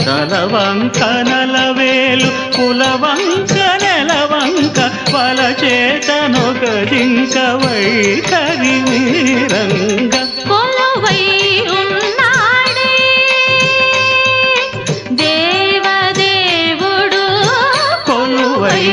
కలవంక నలవేలు కులవంక నెలవంక వల చేతనొక జింక వైఖరి వీరంగ కొలువై